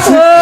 Oh.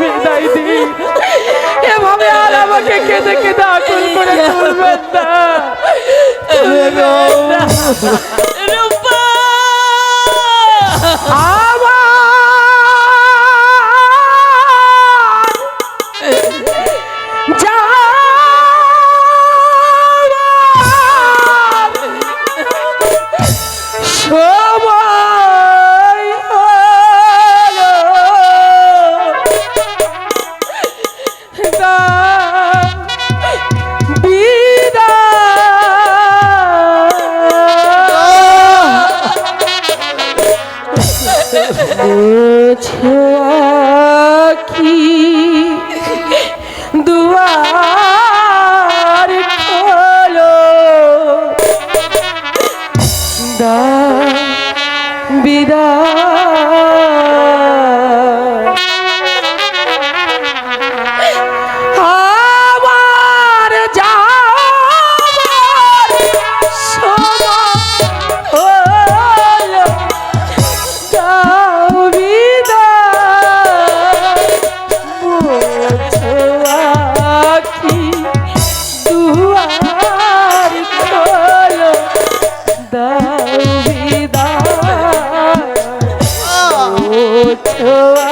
বিদায় দিই। এভাবে আর আমাকে কেঁদে কেঁদে আকুল করে তুলবেন না। রয়েছে Oh,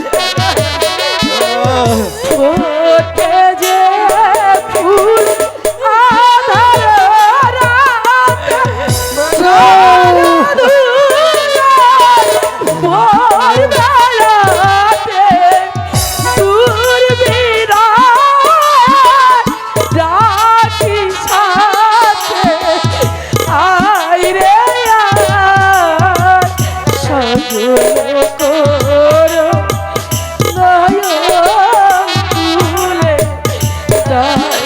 stop.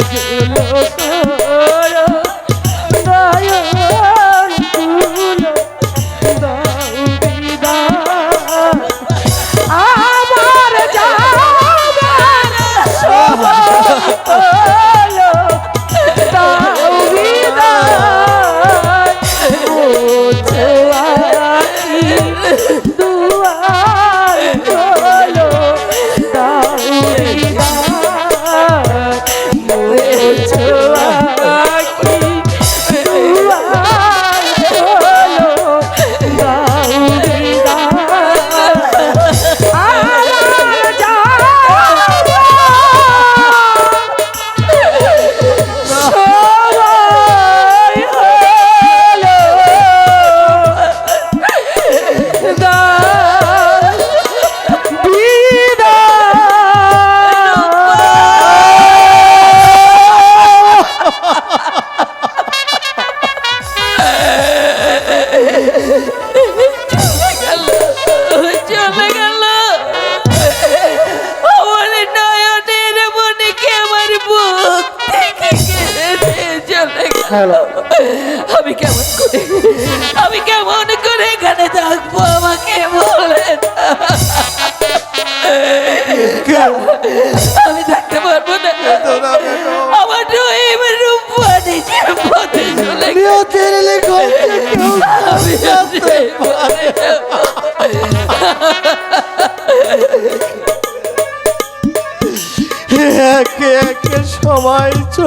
আজ আমি কেমন করে আমি কেমন করে এখানে থাকব আমাকে বলেন আমি থাকতে পারব না। আমার রহিম রূপানি যে পথে চলে। একে একে চলে